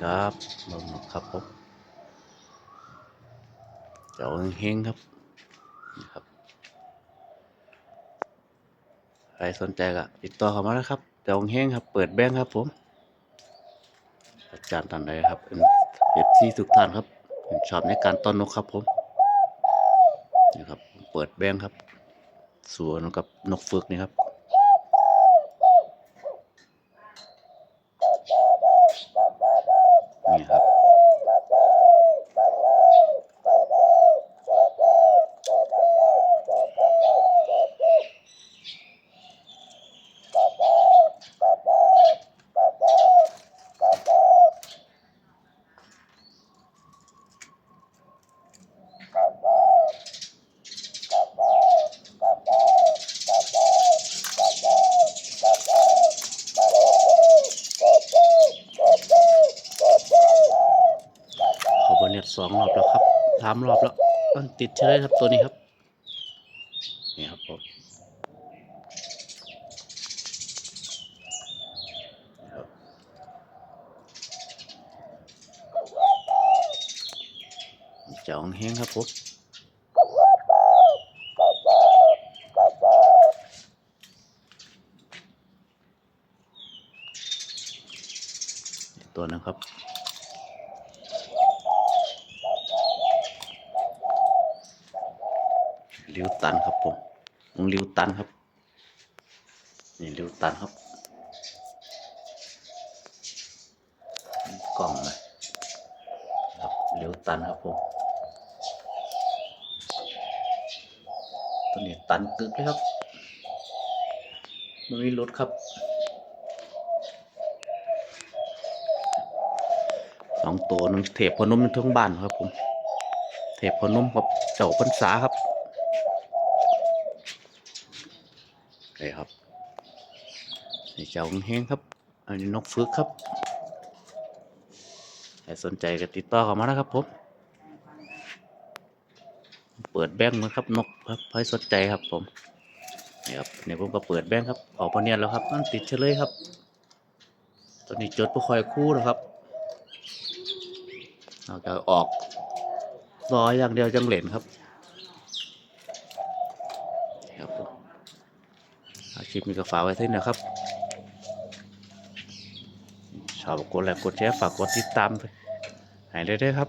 ครับผมเจ้าเฮงครับนี่ครับ ใครสนใจก็ติดต่อเข้ามานะครับ เจ้าเฮงครับ เปิดแบงค์ครับผม อาจารย์ท่านใดครับเป็นเอฟซีทุกท่านครับผมชอบในการต้อนนกครับผมนี่ครับ เปิดแบงค์ครับสวนกับนกฝึกนี่ครับ นี่ครับ เขาบอเน็ต สองรอบแล้วครับสามรอบแล้วมันติดเชื้อครับตัวนี้ครับนี่ครับผมจ้าแห้งครับผมตัวนะครับ ริ้วตันครับผมวงริ้วตันครับ นี่ริ้วตันครับ กล่องนะครับริ้วตันครับผมตัวนี้ตันกึกเลยครับมันมีรถครับสองตัวหนึงเทพพนมทั้งบ้านครับผม เทพพนมกับเจ้าพรรษาครับ เลยครับนี่เจ้าแห้งครับ อันนี้นกฝึกครับใครสนใจก็ติดต่อเข้ามานะครับผม เปิดแบงค์มาครับนกครับใครสนใจครับผมนี่ครับเนี่ยผมก็เปิดแบงค์ครับ ออกพเนียนแล้วครับมันติดเฉลยครับ ตอนนี้จดผู้คอยคู่นะครับเราจะออกรออย่างเดียวจังเหรนครับนี่ครับผม อาค ลิปนี้ก็ฝากไว้ที่นี่นะครับชอบกดไลค์กดแชร์ฝากกดติดตามให้ได้ด้วยครับ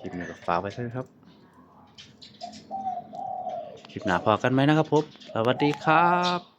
คลิปนี้ก็ฝากไว้ด้วยครับคลิปหน้าพอกันไหมนะครับผมสวัสดีครับ